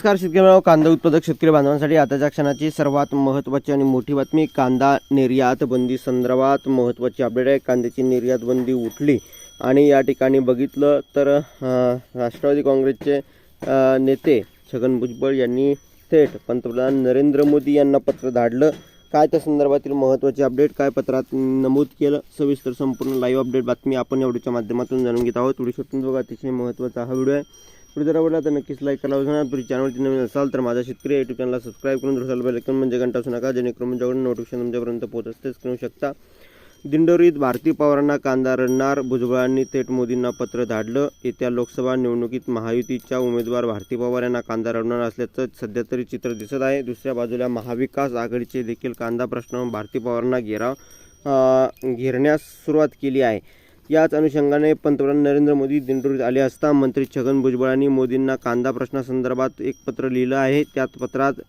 नमस्कार शेतकरी बांधव. कांदा उत्पादक शेतकरी बांधवांसाठी आताच्या क्षणाची सर्वात महत्त्वाची आणि मोठी बातमी कांदा निर्यात बंदी संदर्भात महत्त्वाची अपडेट आहे. कांद्याची निर्यात बंदी उठली आणि या ठिकाणी बघितलं तर राष्ट्रवादी काँग्रेसचे नेते छगन भुजबळ यांनी थेट पंतप्रधान नरेंद्र मोदी यांना पत्र धाडलं. काय त्या संदर्भातील महत्त्वाची अपडेट काय पत्रात नमूद केलं? सविस्तर संपूर्ण लाईव्ह अपडेट बातमी आपण या व्हिडिओच्या माध्यमातून जाणून घेत आहोत. व्हिडिओ शोधून बघा अतिशय महत्त्वाचा हा व्हिडिओ आहे. व्हिडिओ जर आवडला तर नक्कीच लाईक करा. विसरू तुम्ही चॅनलवरती नवीन असाल तर माझा शेतकरी युट्यूब चॅनलला सबस्क्राईब करून दुसऱ्या बेलकन म्हणजे घंटा असू नका जेणेकरून माझ्याकडून नोटिफिकेशन तुमच्यापर्यंत पोहोचतेच करू शकता. दिंडोरीत भारती पवारांना कांदा रडणार भुजबळांनी थेट मोदींना पत्र धाडलं. येत्या लोकसभा निवडणुकीत महायुतीच्या उमेदवार भारती पवार यांना कांदा रडणार असल्याचं सध्या तरी चित्र दिसत आहे. दुसऱ्या बाजूला महाविकास आघाडीचे देखील कांदा प्रश्न भारती पवारांना घेराव घेरण्यास सुरुवात केली आहे. याच अनुषंगाने पंतप्रधान नरेंद्र मोदी दिंडोरीत आले असता मंत्री छगन भुजबळांनी मोदींना कांदा प्रश्नासंदर्भात एक पत्र लिहिलं आहे. त्यात पत्रात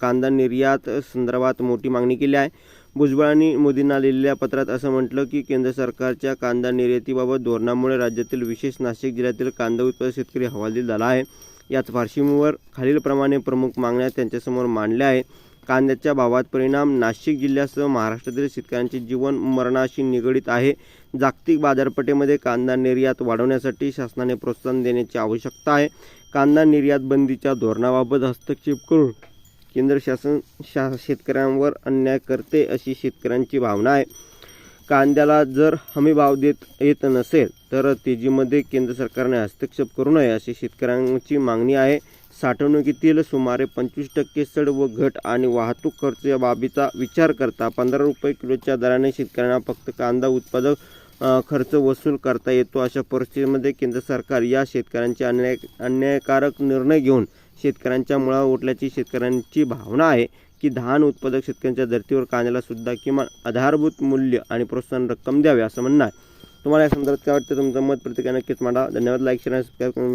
कांदा निर्यात संदर्भात मोठी मागणी केली आहे. भुजबळांनी मोदींना लिहिलेल्या पत्रात असं म्हटलं की केंद्र सरकारच्या कांदा निर्यातीबाबत धोरणामुळे राज्यातील विशेष नाशिक जिल्ह्यातील कांदा उत्पादक शेतकरी हवालदिल झाला आहे. याच पार्श्वभूमीवर खालीलप्रमाणे प्रमुख मागण्या त्यांच्यासमोर मांडल्या आहेत. कांद्याच्या भावात परिणाम नाशिक जिल्ह्यासह महाराष्ट्रातील शेतकऱ्यांचे जीवन मरणाशी निगडीत आहे. जागतिक बाजारपेठेमध्ये कांदा निर्यात वाढवण्यासाठी शासनाने प्रोत्साहन देण्याची आवश्यकता आहे. कांदा निर्यात बंदीच्या धोरणाबाबत हस्तक्षेप करून केंद्र शासन शा शेतकऱ्यांवर अन्याय करते अशी शेतकऱ्यांची भावना आहे. कांद्याला जर हमी भाव देत येत नसेल तर तेजीमध्ये केंद्र सरकारने हस्तक्षेप करू नये अशी शेतकऱ्यांची मागणी आहे. साठवणुकीतील सुमारे पंचवीस टक्के चढ व घट आणि वाहतूक खर्च या बाबीचा विचार करता पंधरा रुपये किलोच्या दराने शेतकऱ्यांना फक्त कांदा उत्पादक खर्च वसूल करता येतो अशा परिस्थितीमध्ये केंद्र सरकार या शेतकऱ्यांचे अन्याय अन्यायकारक निर्णय घेऊन शेतकऱ्यांच्या मुळा उठल्याची शेतकऱ्यांची भावना आहे की धान उत्पादक शेतकऱ्यांच्या धर्तीवर कांद्याला सुद्धा किमान आधारभूत मूल्य आणि प्रोत्साहन रक्कम द्यावे असं म्हणणं आहे. तुम्हाला या संदर्भात काय वाटतं? तुमचं मत प्रतिक्रिया नक्कीच मांडा. धन्यवाद. लाईक शेअर सबस्क्राईब करून